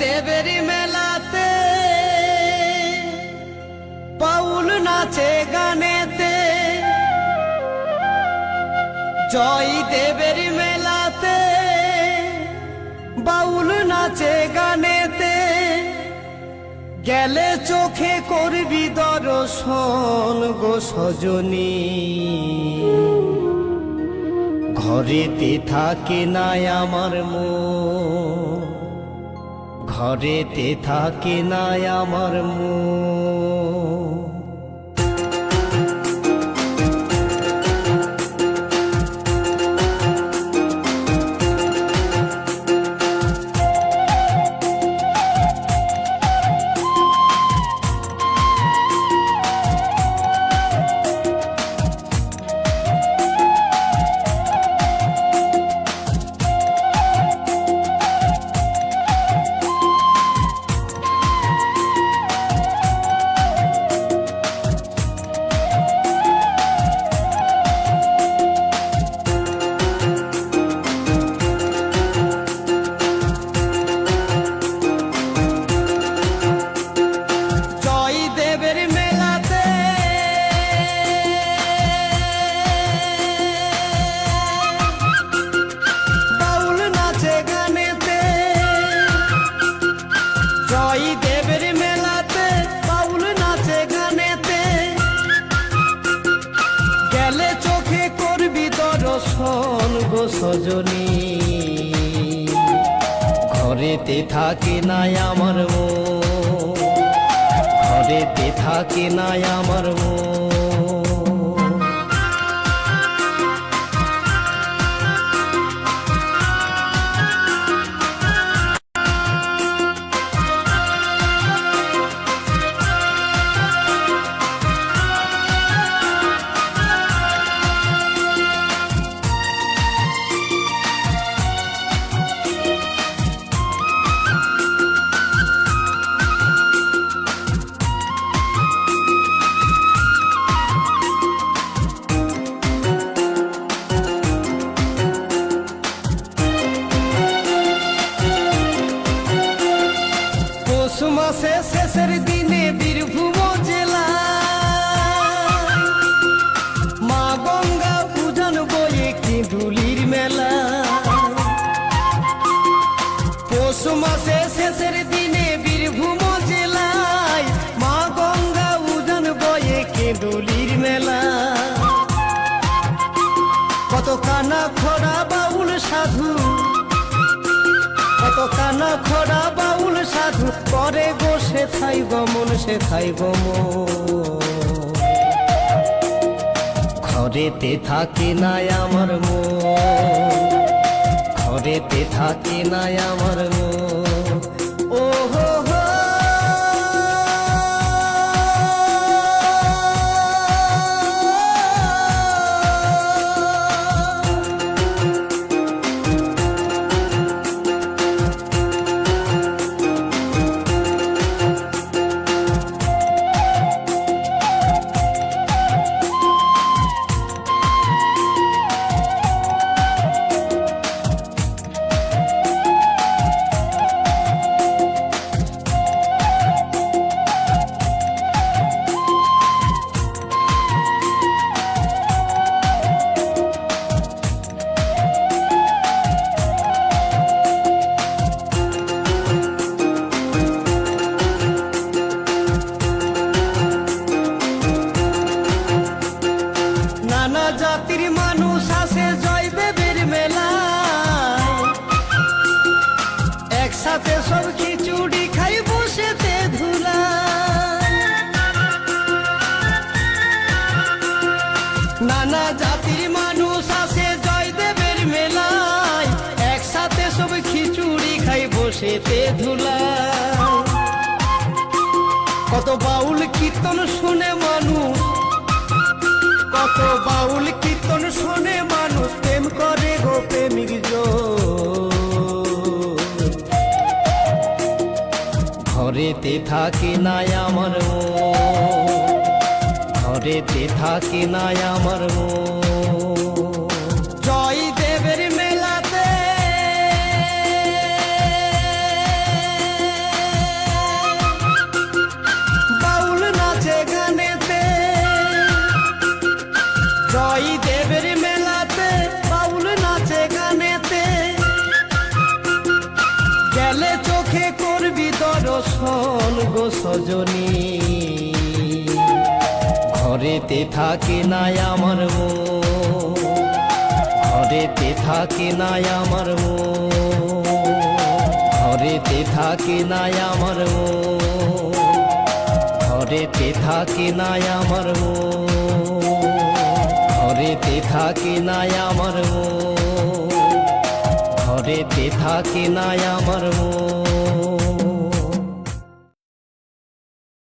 দেবের মেলাতে, পাউল নাচে গানেতে। জয় দেবের মেলাতে, বাউল নাচে গানেতে। গেলে চোখে করবি দর্শন গো সজনী। ঘরেতে থাকে নাই আমার মন। ঘরেতে থাকে নাই আমার মন। সজনী। ঘরেতে থাকে নাই আমার মো ঘরেতে থাকে নাই আমার মন। শেষের দিনে বীরভূম জেলা। মা গঙ্গা পূজন বয়ে কিঁদুলির মেলা। পৌষ মাসে শেষের দিনে বীরভূম জেলায় মা গঙ্গা উজন বয়ে কেঁদুলির মেলা। কত কানা খোড়া বাউল সাধু কত কানা খোড়া বাউল সাধু করে গো সে থাই গমন সে থাই গমন। ঘরেতে থাকে নাই আমার মন, ঘরেতে থাকে নাই আমার মন। নানা জাতির মানুষ আসে জয় দেবের মেলায় একসাথে সব খিচুড়ি খাই বসেতে ধুলা কত বাউল কীর্তন শুনে মানুষ, কত বাউল কীর্তন শুনে মানুষ, প্রেম করে গো প্রেমিক। ঘরেতে থাকে নাই আমার মন ঝড়েতে থাকে না আমার মো দেবের মেলাতে। নাচে দেবের মেলাতে নাচে গেলে চোখে করবি সজনী। ঘরেতে থাকে না আমার মন ঘরেতে থাকে না আমার মন ঘরেতে থাকে না আমার মন ঘরেতে থাকে না আমার মন ঘরেতে থাকে না আমার মন ঘরেতে থাকে না আমার মন